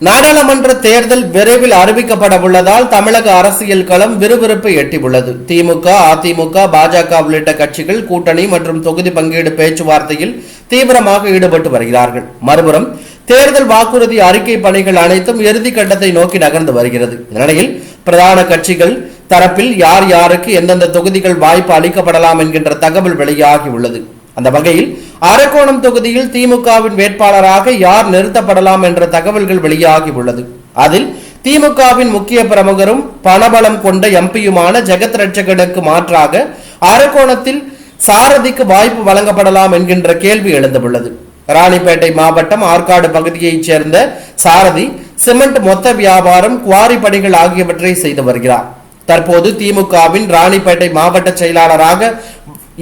நாடாளுமன்ற தேர்தல் விரைவில் அறிவிக்கப்பட உள்ளதால் தமிழக அரசியல் களம் விறுவிறுப்பை எட்டியுள்ளது திமுக அதிமுக பாஜக உள்ளிட்ட கட்சிகள் கூட்டணி மற்றும் தொகுதி பங்கீடு பேச்சுவார்த்தையில் தீவிரமாக ஈடுபட்டு வருகிறார்கள். மறுபுறம் தேர்தல் வாக்குறுதி அறிக்கை பணிகள் அனைத்தும் இறுதி கட்டத்தை நோக்கி நகர்ந்து வருகிறது. இந்நிலையில் பிரதான கட்சிகள் தரப்பில் யார் யாருக்கு எந்தெந்த தொகுதிகள் வாய்ப்பு அளிக்கப்படலாம் என்கின்ற தகவல் வெளியாகி உள்ளது. அந்த வகையில் அரக்கோணம் தொகுதியில் திமுகவின் வேட்பாளராக யார் நிறுத்தப்படலாம் என்ற தகவல்கள் வெளியாகி உள்ளது. அதில் திமுகவின் முக்கிய பிரமுகரும் பணபலம் கொண்ட எம்பியுமான ஜெகத் ரட்சகனுக்கு மாற்றாக அரக்கோணத்தில் சாரதிக்கு வாய்ப்பு வழங்கப்படலாம் என்கின்ற கேள்வி எழுந்துள்ளது. ராணிப்பேட்டை மாவட்டம் ஆற்காடு பகுதியைச் சேர்ந்த சாரதி சிமெண்ட் மொத்த வியாபாரம் குவாரி பணிகள் ஆகியவற்றை செய்து வருகிறார். தற்போது திமுகவின் ராணிப்பேட்டை மாவட்ட செயலாளராக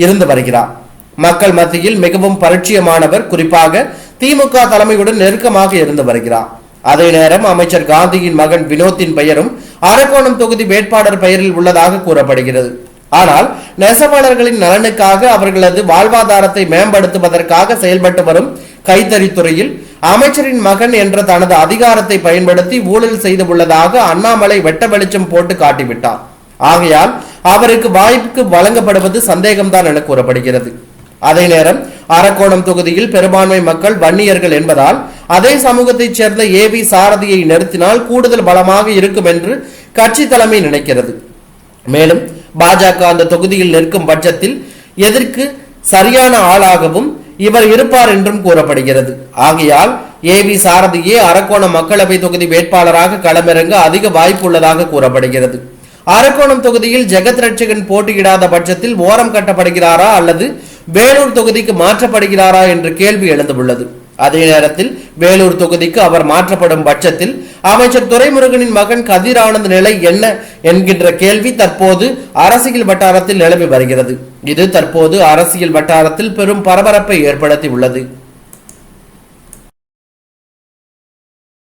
இருந்து வருகிறார். மக்கள் மத்தியில் மிகவும் பரிச்சயமானவர். குறிப்பாக திமுக தலைமையுடன் நெருக்கமாக இருந்து வருகிறார். அதே நேரம் அமைச்சர் காந்தியின் மகன் வினோத்தின் பெயரும் அரக்கோணம் தொகுதி வேட்பாளர் பெயரில் உள்ளதாக கூறப்படுகிறது. ஆனால் நெசவாளர்களின் நலனுக்காக அவர்களது வாழ்வாதாரத்தை மேம்படுத்துவதற்காக செயல்பட்டு வரும் கைத்தறித்துறையில் அமைச்சரின் மகன் என்ற தனது அதிகாரத்தை பயன்படுத்தி ஊழல் செய்து உள்ளதாக அண்ணாமலை வெட்ட வெளிச்சம் போட்டு காட்டிவிட்டார். ஆகையால் அவருக்கு வாய்ப்புக்கு வழங்கப்படுவது சந்தேகம்தான் என கூறப்படுகிறது. அதே நேரம் அரக்கோணம் தொகுதியில் பெரும்பான்மை மக்கள் வன்னியர்கள் என்பதால் அதே சமூகத்தைச் சேர்ந்த ஏவி சாரதியை நிறுத்தினால் கூடுதல் பலமாக இருக்கும் என்று கட்சி தலைமை நினைக்கிறது. மேலும் பாஜக அந்த தொகுதியில் நிற்கும் பட்சத்தில் எதற்கு சரியான ஆளாகவும் இவர் இருப்பார் என்றும் கூறப்படுகிறது. ஆகையால் ஏவி சாரதியே அரக்கோணம் மக்களவை தொகுதி வேட்பாளராக களமிறங்க அதிக வாய்ப்பு உள்ளதாக கூறப்படுகிறது. அரக்கோணம் தொகுதியில் ஜெகத் ரட்சகன் போட்டியிடாத பட்சத்தில் ஓரம் கட்டப்படுகிறாரா அல்லது வேலூர் தொகுதிக்கு மாற்றப்படுகிறாரா என்ற கேள்வி எழுந்துள்ளது. அதே நேரத்தில் வேலூர் தொகுதிக்கு அவர் மாற்றப்படும் பட்சத்தில் அமைச்சர் துரைமுருகனின் மகன் கதிர் நிலை என்ன என்கின்ற கேள்வி தற்போது அரசியல் வட்டாரத்தில் நிலவி வருகிறது. இது தற்போது அரசியல் வட்டாரத்தில் பெரும் பரபரப்பை ஏற்படுத்தி உள்ளது.